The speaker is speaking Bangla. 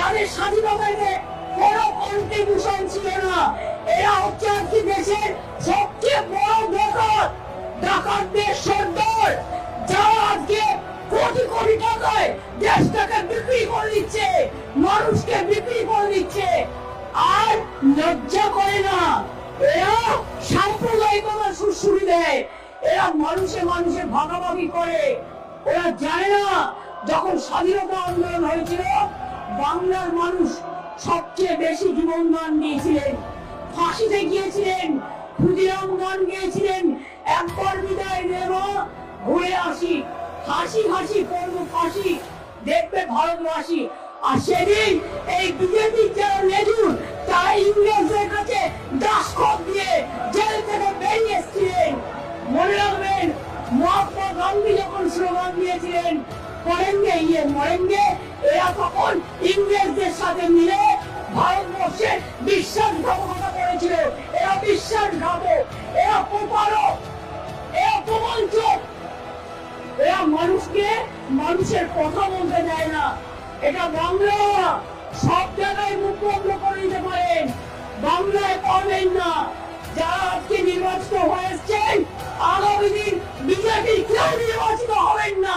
যাদের স্বাধীনতা এনে কোনো কন্ট্রিবিউশন ছিল না। এরা হচ্ছে আজকে দেশের সবচেয়ে বড় ডাকাত ডাকাতদের সর্দার যারা আজকে কোটি কোটি টাকায় দেশটাকে বিক্রি করে দিচ্ছে, মানুষকে বিক্রি করে দিচ্ছে। আর লজ্জা করে না, এরা সাম্প্রদায়িকতা সুশ্রুতি দেয় এরা মানুষে মানুষে ভাগাভাগি করে। ওরা জানে না যখন স্বাধীনতা আন্দোলন হয়েছিল বাংলার মানুষ সবচেয়ে বেশি জীবন দান দিয়েছিলেন ফাঁসিতে গিয়েছিলেন ক্ষুদিরাম গান গিয়েছিলেন, একবার বিদায় নেব, ঘুরে আসি, হাসি হাসি করব, ফাঁসি, দেখবে ভারতবাসী। আর সেদিন এই বিজেপির যারা লেজুর, তারা ইংরেজদের কাছে দাসখত দিয়ে জেল থেকে বেরিয়ে এসেছিলেন। মনে রাখবেন, মহাত্মা গান্ধী অংশগ্রহণ দিয়েছিলেন পড়েঙ্গে ইয়ে মরেঙ্গে এরা তখন ইংরেজদের সাথে মিলে ভারতবর্ষের বিশ্বাসঘাতকতা করেছিল। এরা বিশ্বাসঘাতক এরা এরা প্রবঞ্চক এরা মানুষকে মানুষের কথা বলতে দেয় না। এটা বাংলা। সব জায়গায় মুখ বন্ধ করে দিতে পারেন। বাংলায় পাবেন না। যারা আজকে নির্বাচিত হয়ে এসছেন, আগামী দিন বিজেপি কেউ নির্বাচিত হবেন না